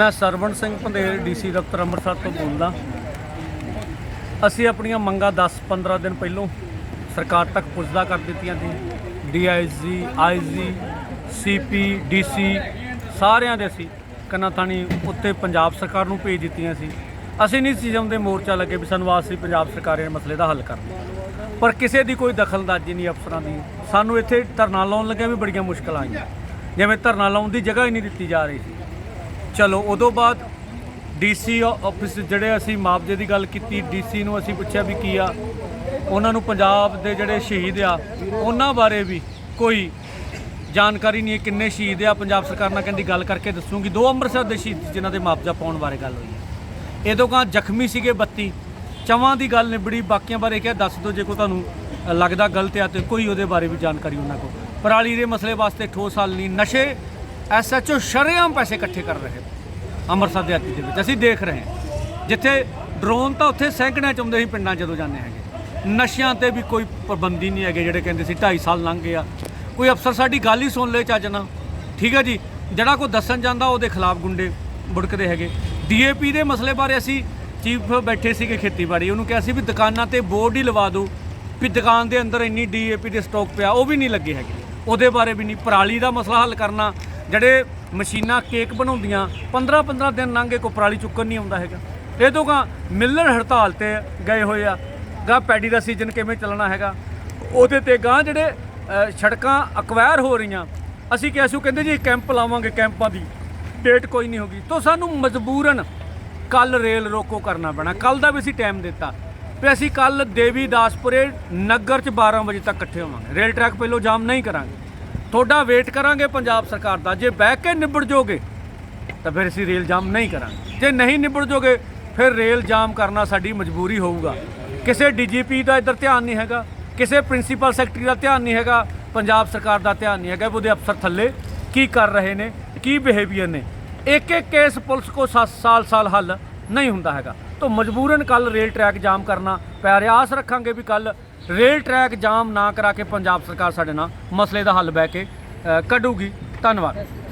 ਮੈਂ ਸਰਵਣ ਸਿੰਘ ਪੰਧੇਰ ਡੀਸੀ ਦਫ਼ਤਰ ਅੰਮ੍ਰਿਤਸਰ ਤੋਂ ਬੋਲਦਾ। ਅਸੀਂ ਆਪਣੀਆਂ ਮੰਗਾਂ 10-15 ਦਿਨ ਪਹਿਲੋਂ ਸਰਕਾਰ ਤੱਕ ਪੁੱਜਦਾ ਕਰ ਦਿੱਤੀਆਂ ਸੀ ਡੀਆਈਜੀ ਆਈਜੀ ਸੀਪੀ ਡੀਸੀ ਸਾਰਿਆਂ ਦੇ ਸੀ ਕੰਨਾਂ ਥਾਣੀ ਉੱਤੇ ਪੰਜਾਬ ਸਰਕਾਰ ਨੂੰ ਭੇਜ ਦਿੱਤੀਆਂ ਸੀ। ਅਸੀਂ ਨਹੀਂ ਸੀ ਚਾਹੁੰਦੇ ਮੋਰਚਾ ਲੱਗੇ ਵੀ ਸਾਨੂੰ ਆਸ ਸੀ ਪੰਜਾਬ ਸਰਕਾਰ ਇਹ ਮਸਲੇ ਦਾ ਹੱਲ ਕਰਨਾ। ਪਰ ਕਿਸੇ ਦੀ ਕੋਈ ਦਖਲਅੰਦਾਜ਼ੀ ਨਹੀਂ ਅਫਸਰਾਂ ਦੀ। ਸਾਨੂੰ ਇੱਥੇ ਧਰਨਾ ਲਾਉਣ ਲੱਗਿਆ ਵੀ ਬੜੀਆਂ ਮੁਸ਼ਕਲਾਂ ਆਈਆਂ। ਜਿਵੇਂ ਧਰਨਾ ਲਾਉਣ ਦੀ ਜਗ੍ਹਾ ਹੀ ਨਹੀਂ ਦਿੱਤੀ ਜਾ ਰਹੀ ਸੀ। ਚਲੋ, ਉਦੋਂ ਬਾਅਦ ਡੀਸੀ ਆਫਿਸ ਜਿਹੜੇ ਅਸੀਂ ਮੁਆਵਜ਼ੇ ਦੀ ਗੱਲ ਕੀਤੀ ਡੀਸੀ ਨੂੰ ਅਸੀਂ ਪੁੱਛਿਆ ਵੀ ਕੀ ਆ। ਉਹਨਾਂ ਨੂੰ ਪੰਜਾਬ ਦੇ ਜਿਹੜੇ ਸ਼ਹੀਦ ਆ, ਉਹਨਾਂ ਬਾਰੇ ਵੀ ਕੋਈ ਜਾਣਕਾਰੀ ਨਹੀਂ ਹੈ ਕਿੰਨੇ ਸ਼ਹੀਦ ਆ। ਪੰਜਾਬ ਸਰਕਾਰ ਨਾਲ ਕਹਿੰਦੀ ਗੱਲ ਕਰਕੇ ਦੱਸੂਗੀ। ਦੋ ਅੰਮ੍ਰਿਤਸਰ ਦੇ ਸ਼ਹੀਦ ਜਿਨ੍ਹਾਂ ਦੇ ਮੁਆਵਜ਼ਾ ਪਾਉਣ ਬਾਰੇ ਗੱਲ ਹੋਈ ਹੈ। ਇਹ ਤੋਂ ਕਾਂ ਜ਼ਖਮੀ ਸੀਗੇ 32 ਚਵਾਂ ਦੀ ਗੱਲ ਨਿਬੜੀ, ਬਾਕੀਆਂ ਬਾਰੇ ਕਿਹਾ, ਦੱਸ ਦਿਓ ਜੇ ਕੋਈ ਤੁਹਾਨੂੰ ਲੱਗਦਾ ਗਲਤ ਆ ਤੇ ਕੋਈ ਉਹਦੇ ਬਾਰੇ ਵੀ ਜਾਣਕਾਰੀ ਉਹਨਾਂ ਕੋਲ। ਪਰਾਲੀ ਦੇ ਮਸਲੇ ਵਾਸਤੇ ਠੋਸ ਹੱਲ ਨਹੀਂ। ਨਸ਼ੇ ਐਸਐਚਓ ਸ਼ਰੇਆਮ ਪੈਸੇ ਇਕੱਠੇ ਕਰ ਰਹੇ ਅੰਮ੍ਰਿਤਸਰ ਦੇ ਆਤੀ ਦੇ ਵਿੱਚ। ਅਸੀਂ ਦੇਖ ਰਹੇ ਹਾਂ। ਜਿੱਥੇ ਡਰੋਨ ਤਾਂ ਉੱਥੇ ਸੈਂਕੜਿਆਂ ਚ ਆਉਂਦੇ ਸੀ ਪਿੰਡਾਂ ਜਦੋਂ ਜਾਂਦੇ ਹੈਗੇ। ਨਸ਼ਿਆਂ ਤੇ ਵੀ ਕੋਈ ਪਾਬੰਦੀ ਨਹੀਂ ਹੈਗੇ ਜਿਹੜੇ ਕਹਿੰਦੇ ਸੀ 2.5 ਸਾਲ ਲੰਘ ਗਏ ਆ ਕੋਈ ਅਫਸਰ ਸਾਡੀ ਗੱਲ ਹੀ ਸੁਣ ਲੇ ਚੱਜ ਨਾ ਠੀਕ ਹੈ ਜੀ? ਜਿਹੜਾ ਕੋਈ ਦੱਸਣ ਜਾਂਦਾ ਉਹਦੇ ਖਿਲਾਫ ਗੁੰਡੇ ਬੁੜਕਦੇ ਹੈਗੇ। ਡੀਏਪੀ ਦੇ ਮਸਲੇ ਬਾਰੇ ਅਸੀਂ ਚੀਫ ਬੈਠੇ ਸੀਗੇ ਖੇਤੀਬਾੜੀ। ਉਹਨੂੰ ਕਿਹਾ ਸੀ ਵੀ ਦੁਕਾਨਾਂ ਤੇ ਬੋਰਡ ਹੀ ਲਵਾ ਦਿਓ ਵੀ ਦੁਕਾਨ ਦੇ ਅੰਦਰ ਇੰਨੀ ਡੀਏਪੀ ਦੇ ਸਟਾਕ ਪਿਆ, ਉਹ ਵੀ ਨਹੀਂ ਲੱਗੇ ਹੈਗੇ। ਉਹਦੇ ਬਾਰੇ ਵੀ ਨਹੀਂ। ਪਰਾਲੀ ਦਾ ਮਸਲਾ ਹੱਲ ਕਰਨਾ ਜਿਹੜੇ ਮਸ਼ੀਨਾਂ ਕੇਕ ਬਣਾਉਂਦੀਆਂ 15 15 ਦਿਨ ਲੰਘੇ ਕੋ ਪਰਾਲੀ ਚੁੱਕਣ ਨਹੀਂ ਆਉਂਦਾ ਹੈਗਾ। ਇਹ ਤੋਂ ਗਾ ਮਿਲਰ ਹੜਤਾਲ ਤੇ ਗਏ ਹੋਏ ਆ ਗਾ ਪੈਡੀ ਦਾ ਸੀਜ਼ਨ ਕਿਵੇਂ ਚੱਲਣਾ ਹੈਗਾ? ਉਹਦੇ ਤੇ ਗਾਂ ਜਿਹੜੇ ਸੜਕਾਂ ਅਕਵਾਇਰ ਹੋ ਰਹੀਆਂ, ਅਸੀਂ ਕਿਹਾ ਸੀ ਕਹਿੰਦੇ ਜੀ ਕੈਂਪ ਲਾਵਾਂਗੇ ਕੈਂਪਾਂ ਦੀ। ਡੇਟ ਕੋਈ ਨਹੀਂ ਹੋਗੀ। ਤੋਂ ਸਾਨੂੰ ਮਜਬੂਰਨ ਕੱਲ ਰੇਲ ਰੋਕੋ ਕਰਨਾ ਪੈਣਾ। ਕੱਲ ਦਾ ਵੀ ਅਸੀਂ ਟਾਈਮ ਦਿੱਤਾ। ਵੀ ਅਸੀਂ ਕੱਲ ਦੇਵੀ ਦਾਸਪੁਰੇ ਨਗਰ ਚ 12 ਵਜੇ ਤੱਕ ਇਕੱਠੇ ਹੋਵਾਂਗੇ। ਰੇਲ ਟਰੈਕ ਪਹਿਲੋਂ ਜਾਮ ਨਹੀਂ ਕਰਾਂਗੇ। ਤੁਹਾਡਾ ਵੇਟ ਕਰਾਂਗੇ ਪੰਜਾਬ ਸਰਕਾਰ ਦਾ। ਜੇ ਬਹਿ ਕੇ ਨਿਬੜ ਜਾਓਗੇ ਤਾਂ ਫਿਰ ਅਸੀਂ ਰੇਲ ਜਾਮ ਨਹੀਂ ਕਰਾਂਗੇ। ਜੇ ਨਹੀਂ ਨਿਬੜ ਜਾਓਗੇ ਫਿਰ ਰੇਲ ਜਾਮ ਕਰਨਾ ਸਾਡੀ ਮਜਬੂਰੀ ਹੋਊਗਾ। ਕਿਸੇ ਡੀਜੀਪੀ ਦਾ ਇੱਧਰ ਧਿਆਨ ਨਹੀਂ ਹੈਗਾ, ਕਿਸੇ ਪ੍ਰਿੰਸੀਪਲ ਸੈਕਟਰੀ ਦਾ ਧਿਆਨ ਨਹੀਂ ਹੈਗਾ, ਪੰਜਾਬ ਸਰਕਾਰ ਦਾ ਧਿਆਨ ਨਹੀਂ ਹੈਗਾ, ਵੀ ਉਹਦੇ ਅਫਸਰ ਥੱਲੇ ਕੀ ਕਰ ਰਹੇ ਨੇ, ਕੀ ਬਿਹੇਵੀਅਰ ਨੇ। ਇੱਕ ਇੱਕ ਕੇਸ ਪੁਲਿਸ ਕੋ 7 ਸਾਲ ਸਾਲ ਹੱਲ ਨਹੀਂ ਹੁੰਦਾ ਹੈਗਾ। ਤਾਂ ਮਜਬੂਰਨ ਕੱਲ ਰੇਲ ਟਰੈਕ ਜਾਮ ਕਰਨਾ ਪੈ ਰਿਹਾ। ਆਸ ਰੱਖਾਂਗੇ ਵੀ ਕੱਲ ਰੇਲ ਟਰੈਕ ਜਾਮ ਨਾ ਕਰਾ ਕੇ ਪੰਜਾਬ ਸਰਕਾਰ ਸਾਡੇ ਨਾਲ ਮਸਲੇ ਦਾ ਹੱਲ ਬਹਿ ਕੇ ਕੱਢੂਗੀ। ਧੰਨਵਾਦ।